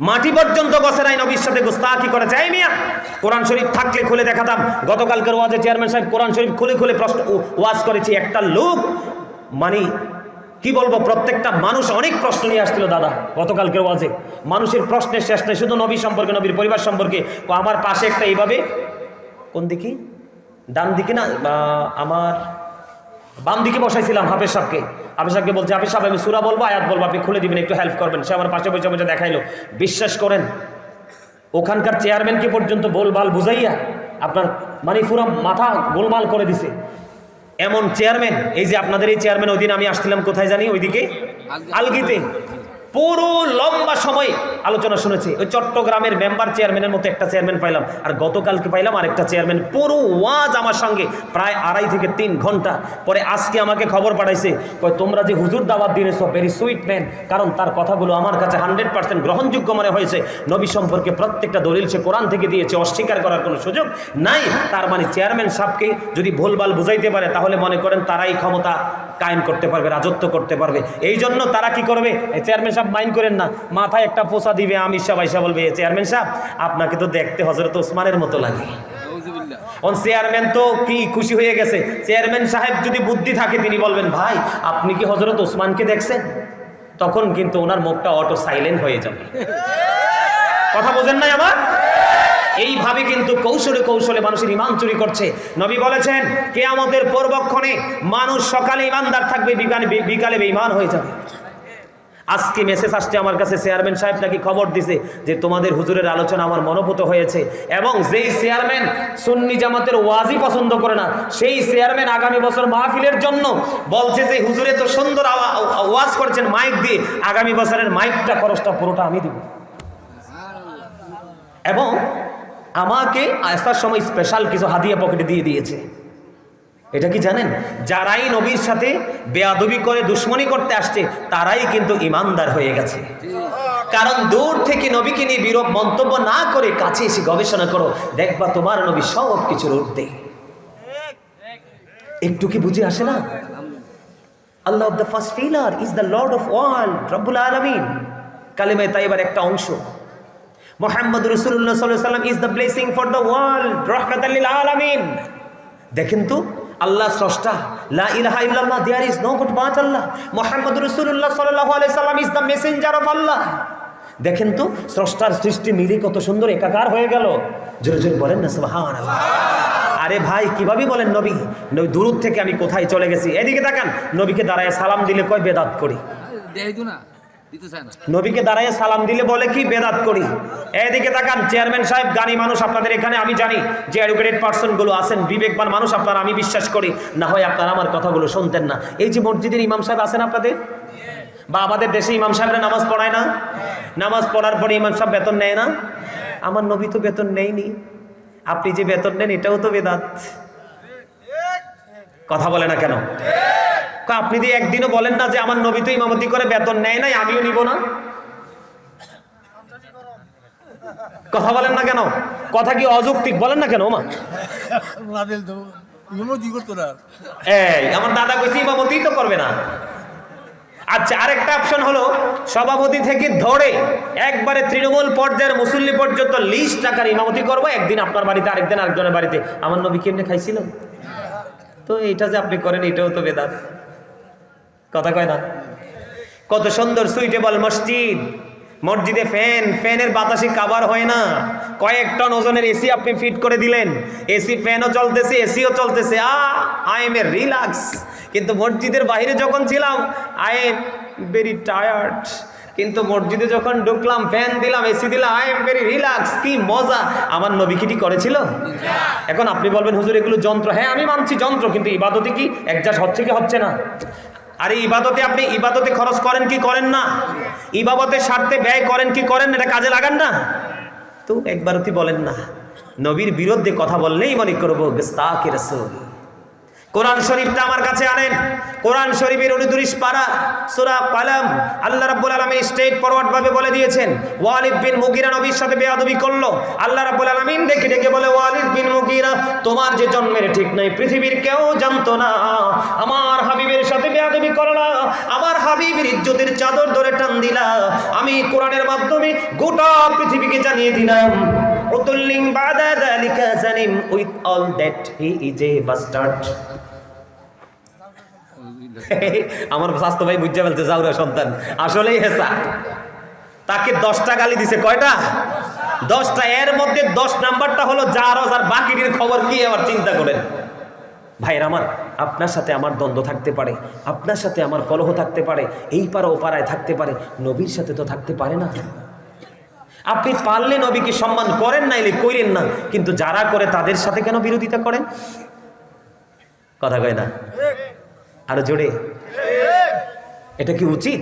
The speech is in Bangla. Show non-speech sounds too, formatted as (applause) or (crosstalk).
মাটি পর্যন্ত গছেরাই নবীর সাথে গুস্তাকি করে চাই মিয়া, কোরআন শরীফ থাকলে খুলে দেখাতাম। গতকালকের ওয়াজে চেয়ারম্যান সাহেব কোরআন শরীফ খুলে খুলে প্রশ্ন ওয়াজ করেছি একটা লোক। মানে কি বলব, প্রত্যেকটা মানুষ অনেক প্রশ্ন নিয়ে আসছিল, দাদা, গতকালকের ওয়াজে। মানুষের প্রশ্নের শেষ নেই, শুধু নবী সম্পর্কে, নবীর পরিবার সম্পর্কে। আমার পাশে একটা এইভাবে, কোন দিকে? ডান দিকে না, বা, আমার বাম দিকে বসাইছিলাম হাফেজ সাহকে হাফেজ সাহকে বলছে, হাফেজ সাহেব, আমি সুরা বলব, আয়াত বলব, আপনি খুলে দিবেন, একটু হেল্প করবেন। সে আমার পাশে বসে বসে দেখাইলো। বিশ্বাস করেন, ওখানকার চেয়ারম্যানকে পর্যন্ত বলবাল বুঝাইয়া আপনার মানে পুরো মাথা গোলমাল করে দিছে। এমন চেয়ারম্যান এই যে আপনাদের এই চেয়ারম্যান ওই দিন আমি আসছিলাম, কোথায় জানি, ওইদিকে? আলগিতে। পুরো লম্বা সময় আলোচনা শুনেছি। ওই চট্টগ্রামের মেম্বার চেয়ারম্যানের মতো একটা চেয়ারম্যান পাইলাম। আর গতকালকে পাইলাম আরেকটা চেয়ারম্যান পুরো ওয়াজ আমার সঙ্গে প্রায় আড়াই থেকে তিন ঘণ্টা। পরে আজকে আমাকে খবর পাঠাইছে, কয়, তোমরা যে হুজুর দাওয়াত দিয়েছ ভেরি সুইট ম্যান কারণ তার কথাগুলো আমার কাছে হান্ড্রেড পার্সেন্ট গ্রহণযোগ্য মনে হয়েছে। নবী সম্পর্কে প্রত্যেকটা দলিল সে কোরআন থেকে দিয়েছে, অস্বীকার করার কোনো সুযোগ নাই। তার মানে চেয়ারম্যান সাহেবকে যদি ভুলভাল বুঝাইতে পারে, তাহলে মনে করেন তারাই ক্ষমতা কায়েম করতে পারবে, রাজত্ব করতে পারবে। এই জন্য তারা কি করবে? চেয়ারম্যান সাহেব মাইন্ড করেন না, মাথায় একটা পোষা দিবে আমি সব আইসা বলবে চেয়ারম্যান সাহেব, আপনাকে তো দেখতে হজরত ওসমানের মতো লাগে। চেয়ারম্যান তো কি খুশি হয়ে গেছে। চেয়ারম্যান সাহেব যদি বুদ্ধি থাকে, তিনি বলবেন, ভাই, আপনি কি হজরত ওসমানকে দেখছেন? তখন কিন্তু ওনার মুখটা অটো সাইলেন্ট হয়ে যাবে। কথা বোঝেন নাই আমার? এইভাবে কিন্তু কৌশলে কৌশলে মানুষের ইমান চুরি করছে। নবী বলেছেন কে আমাদের পূর্বক্ষণে মানুষ সকালে ইমানদার থাকবে, বিকালে বিকালে হয়ে যাবে। আজকে মেসেজ আসছে আমার কাছে চেয়ারম্যান সাহেব নাকি খবর দিছে যে তোমাদের হুজুরের আলোচনা আমার মনোভূত হয়েছে এবং যেই চেয়ারম্যান সুন্নি জামাতের ওয়াজি পছন্দ করে না, সেই চেয়ারম্যান আগামী বছর মাহফিলের জন্য বলছে যে হুজুরে তো সুন্দর ওয়াজ করেছেন মাইক দিয়ে, আগামী বছরের মাইকটা খরচটা পুরোটা আমি দিব। এবং আমাকে আসার সময় স্পেশাল কিছু হাদিয়া পকেটে দিয়ে দিয়েছে। এটা কি জানেন? যারাই নবীর সাথে বেয়াদবি করে, দুশ্মনী করতে আসছে, তারাই কিন্তু ইমানদার হয়ে গেছে। কারণ দূর থেকে নবীকে নিয়ে বিরূপ মন্তব্য না করে কাছে এসে গবেষণা করো, দেখবা তোমার নবী সব কিছুর ঊর্ধ্বে। একটু কি বুঝে আসে না? Allah of the first pillar is the lord of world রব্বুল আলমিন। তাই এবার একটা অংশ। মোহাম্মদ রসুল্লাহ সাল্লাম is the blessing for the world রহমত আলামিন। দেখেন তো আল্লাহ স্রষ্টা। লা ইলাহা ইল্লাল্লাহ there is no god but Allah Mohammad রসুল্লাহ সাল্লাল্লাহু আলাইহি সাল্লাম is the messenger of Allah দেখেন তো, স্রষ্টার সৃষ্টি মিলে কত সুন্দর একাকার হয়ে গেল। জোরে জোরে বলেন না, সুবহানাল্লাহ। আরে ভাই, কীভাবে বলেন নবী? নবী, দূর থেকে আমি কোথায় চলে গেছি? এদিকে তাকান, নবীকে দাঁড়ায় সালাম দিলে কয় বেদাত করি? না। নবীকে দাঁড়ায় সালাম দিলে বলে কি বেদাত করি? এদিকে তাকান, চেয়ারম্যান সাহেব, গানি মানুষ আপনাদের এখানে, আমি জানি যে এডুকেটেড পার্সনগুলো আছেন, বিবেকবান মানুষ আপনারা, আমি বিশ্বাস করি। না হয় আপনারা আমার কথাগুলো শুনতেন না। এই যে মসজিদের ইমাম সাহেব আছেন আপনাদের? বা আমাদের দেশে ইমাম সাহেবরা নামাজ পড়ায় না? নামাজ পড়ার পরে ইমাম সাহেব বেতন নেয় না? আমার নবী তো বেতন নেয়নি। আপনি যে বেতন নেন, এটাও তো বেদাত। কথা বলে না কেন? কা আপনি যদি একদিনও বলেন না যে আমার নবী তো ইমামতি করে বেতন নেয় নাই আমিও নিব না? কথা বলেন না কেন? কথা কি অযৌক্তিক? বলেন না কেন মা নাদেল তো ইমামতি করতো না। এই আমার দাদা কইছে ইমামতি তো করবে না। আচ্ছা আরেকটা অপশন হলো সভাপতি থেকে ধরে একবারে তৃণমূল পর্যায়ের মুসল্লি পর্যন্ত লিস্ট টাকার ইমামতি করব একদিন আপনার বাড়িতে আরেকদিন আরেকজনের বাড়িতে। আমার নবী কেমনে খাইছিল? তো এইটা যে আপনি করেন এটাও তো বেদাত। কথা কয় না? কত সুন্দর সুইটেবল মসজিদ। মসজিদে ফ্যান, ফ্যানের বাতাসে কাবার হয় না। কয়েক টন ওজনের এসি আপনি ফিট করে দিলেন। এসি ফ্যানও চলতেছে এসিও চলতেছে। Uh I am a relax কিন্তু মসজিদের বাইরে যখন ছিলাম আই এম ভেরি টায়ার্ড কিন্তু মসজিদে যখন ঢুকলাম ফ্যান দিলাম এসি দিলাম আই এম ভেরি রিল্যাক্স কি মজা। আমার নবী কিটি করেছিল? এখন আপনি বলবেন, হুজুর, এগুলো যন্ত্র। হ্যাঁ আমি মানছি যন্ত্র, কিন্তু ইবাদতে কি একজাস্ট হচ্ছে কি হচ্ছে না? আরে ইবাদতে আপনি ইবাদতে খরচ করেন কি করেন না? ইবাদতের স্বার্থে ব্যয় করেন কি করেন? এটা কাজে লাগান না? তো একবারতি বলেন না, নবীর বিরুদ্ধে কথা বললেই মনে করব, গেস্তাকে রসুল। কোরআন শরীফটা আমার কাছে আনেন। কোরআন শরীফের উনত্রিশ পারা সূরা কালাম আল্লাহ রাব্বুল আলামিন স্ট্রেট ফরওয়ার্ড ভাবে বলে দিয়েছেন, ওয়ালিদ বিন মুগিরা নবীর সাথে বেয়াদবি করল। আল্লাহ রাব্বুল আলামিন ডেকে ডেকে বলে, ওয়ালিদ বিন মুগিরা, তোমার যে জন্মের ঠিক নাই, পৃথিবীর কেউ জানতো না। আমার হাবিবের সাথে বেয়াদবি করলা আমার হাবিবের ইজ্জতের চাদর ধরে টান দিলা। আমি কোরআনের মাধ্যমে গোটা পৃথিবীকে জানিয়ে দিলাম। উতুল্লিং বাদা যালিকা জানিম with all that he is a bastard. (laughs) আমার স্বাস্থ্য ভাই বুঝতে ফেলতে যাওরা সন্তান। আসলেই হেসা তাকে দশটা গালি দিছে। কয়টা? দশটা। এর মধ্যে দশ নাম্বারটা হলো যার আর বাকিটির খবর কি আবার চিন্তা করেন? ভাইয়ের আমার, আপনার সাথে আমার দ্বন্দ্ব থাকতে পারে, আপনার সাথে আমার কলহ থাকতে পারে, এই পাড়া ও পাড়ায় থাকতে পারে, নবীর সাথে তো থাকতে পারে না। আপনি পারলে নবীকে সম্মান করেন না, এলে কইরেন না, কিন্তু যারা করে তাদের সাথে কেন বিরোধিতা করেন? কথা কয় না। আরও জোরে। এটা কি উচিত?